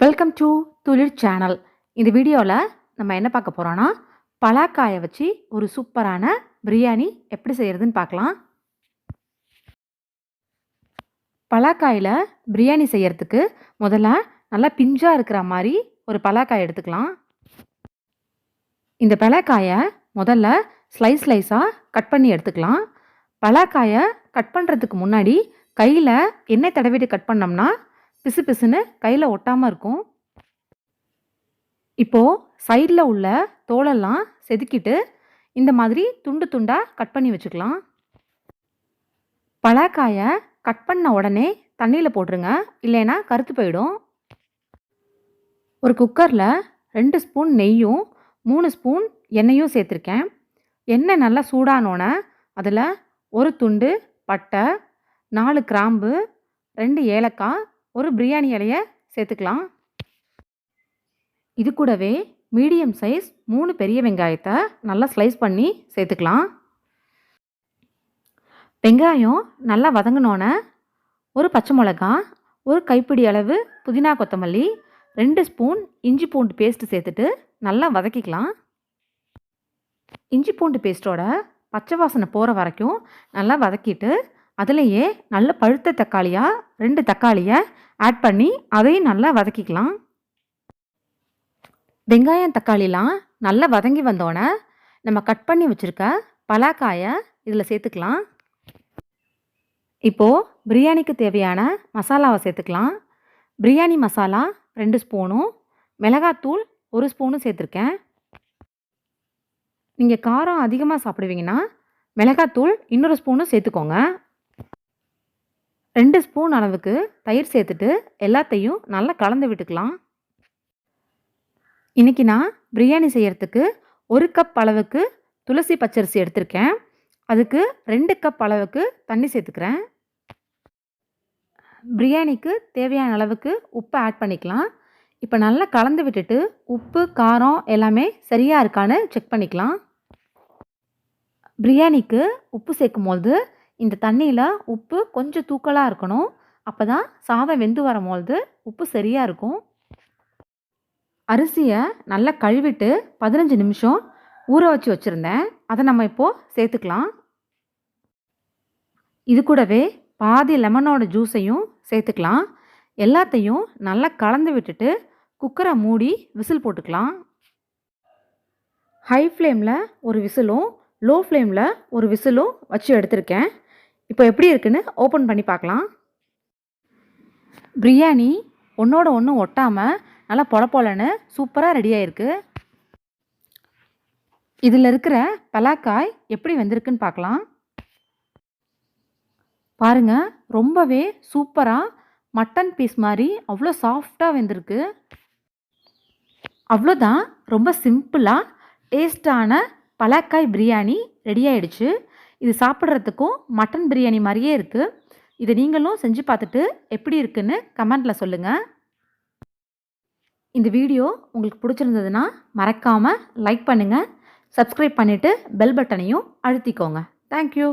Welcome to துளிர் channel இந்த வீடியோவில் நம்ம என்ன பார்க்க போகிறோன்னா பலாக்காயை வச்சு ஒரு சூப்பரான பிரியாணி எப்படி செய்கிறதுன்னு பார்க்கலாம். பலாக்காயில் பிரியாணி செய்கிறதுக்கு முதல்ல நல்லா பிஞ்சாக இருக்கிற மாதிரி ஒரு பலாக்காய் எடுத்துக்கலாம். இந்த பலாக்காயை முதல்ல ஸ்லைஸ் ஸ்லைஸாக கட் பண்ணி எடுத்துக்கலாம். பலாக்காயை கட் பண்ணுறதுக்கு முன்னாடி கையில் எண்ணெய் தடவிட்டு கட் பண்ணோம்னா பிசு பிசுன்னு கையில் ஒட்டாமல் இருக்கும். இப்போது சைடில் உள்ள தோலெல்லாம் செதுக்கிட்டு இந்த மாதிரி துண்டு துண்டாக கட் பண்ணி வச்சுக்கலாம். பலாக்காயை கட் பண்ண உடனே தண்ணியில் போட்டுருங்க. இல்லைன்னா கருத்து போயிடும். ஒரு குக்கரில் ரெண்டு ஸ்பூன் நெய்யும் மூணு ஸ்பூன் எண்ணெயும் சேர்த்துருக்கேன். எண்ணெய் நல்லா சூடானோன்னே அதில் ஒரு துண்டு பட்டை நாலு கிராம்பு ரெண்டு ஏலக்காய் ஒரு பிரியாணி இலையை சேர்த்துக்கலாம். இது கூடவே மீடியம் சைஸ் மூணு பெரிய வெங்காயத்தை நல்லா ஸ்லைஸ் பண்ணி சேர்த்துக்கலாம். வெங்காயம் நல்லா வதங்கினோன்னே ஒரு பச்சை மிளகா ஒரு கைப்பிடி அளவு புதினா கொத்தமல்லி ரெண்டு ஸ்பூன் இஞ்சி பூண்டு பேஸ்ட்டு சேர்த்துட்டு நல்லா வதக்கிக்கலாம். இஞ்சி பூண்டு பேஸ்ட்டோட பச்சை வாசனை போகிற வரைக்கும் நல்லா வதக்கிட்டு அதுலேயே நல்ல பழுத்த தக்காளியாக ரெண்டு தக்காளியை ஆட் பண்ணி அதையும் நல்லா வதக்கிக்கலாம். வெங்காயம் தக்காளிலாம் நல்லா வதங்கி வந்தோடனே நம்ம கட் பண்ணி வச்சுருக்க பலாக்காயை இதில் சேர்த்துக்கலாம். இப்போது பிரியாணிக்கு தேவையான மசாலாவை சேர்த்துக்கலாம். பிரியாணி மசாலா ரெண்டு ஸ்பூனும் மிளகாத்தூள் ஒரு ஸ்பூனும் சேர்த்துருக்கேன். நீங்கள் காரம் அதிகமாக சாப்பிடுவீங்கன்னா மிளகாத்தூள் இன்னொரு ஸ்பூனும் சேர்த்துக்கோங்க. ரெண்டு ஸ்பூன் அளவுக்கு தயிர் சேர்த்துட்டு எல்லாத்தையும் நல்லா கலந்து விட்டுக்கலாம். இன்றைக்கி நான் பிரியாணி செய்கிறதுக்கு ஒரு கப் அளவுக்கு துளசி பச்சரிசி எடுத்திருக்கேன். அதுக்கு ரெண்டு கப் அளவுக்கு தண்ணி சேர்த்துக்கிறேன். பிரியாணிக்கு தேவையான அளவுக்கு உப்பை ஆட் பண்ணிக்கலாம். இப்போ நல்லா கலந்து விட்டுட்டு உப்பு காரம் எல்லாமே சரியாக இருக்கான்னு செக் பண்ணிக்கலாம். பிரியாணிக்கு உப்பு சேர்க்கும்போது இந்த தண்ணியில் உப்பு கொஞ்சம் தூக்கலாக இருக்கணும். அப்போ தான் சாதம் வெந்து வரும்பொழுது உப்பு சரியாக இருக்கும். அரிசியை நல்லா கழுவிட்டு பதினஞ்சு நிமிஷம் ஊற வச்சு வச்சுருந்தேன். அதை நம்ம இப்போது சேர்த்துக்கலாம். இது கூடவே பாதி லெமனோட ஜூஸையும் சேர்த்துக்கலாம். எல்லாத்தையும் நல்லா கலந்து விட்டுட்டு குக்கரை மூடி விசில் போட்டுக்கலாம். ஹை ஃப்ளேமில் ஒரு விசிலும் லோ ஃப்ளேமில் ஒரு விசிலும் வச்சு எடுத்திருக்கேன். இப்போ எப்படி இருக்குன்னு ஓப்பன் பண்ணி பார்க்கலாம். பிரியாணி ஒன்றோட ஒன்று ஒட்டாமல் நல்லா பொல பொலன்னு சூப்பராக ரெடி ஆயிருக்கு. இதில் இருக்கிற பலாக்காய் எப்படி வெந்திருக்குன்னு பார்க்கலாம். பாருங்கள் ரொம்பவே சூப்பராக மட்டன் பீஸ் மாதிரி அவ்வளோ சாஃப்டாக வெந்திருக்கு. அவ்வளோதான் ரொம்ப சிம்பிளாக டேஸ்டான பலாக்காய் பிரியாணி ரெடி ஆயிடுச்சு. இது சாப்பிட்றதுக்கும் மட்டன் பிரியாணி மாதிரியே இருக்குது இதை நீங்களும் செஞ்சு பார்த்துட்டு எப்படி இருக்குன்னு கமெண்ட்டில் சொல்லுங்கள் இந்த வீடியோ உங்களுக்கு பிடிச்சிருந்ததுன்னா மறக்காமல் லைக் பண்ணுங்கள் சப்ஸ்கிரைப் பண்ணிவிட்டு பெல் பட்டனையும் அழுத்திக்கோங்க. தேங்க்யூ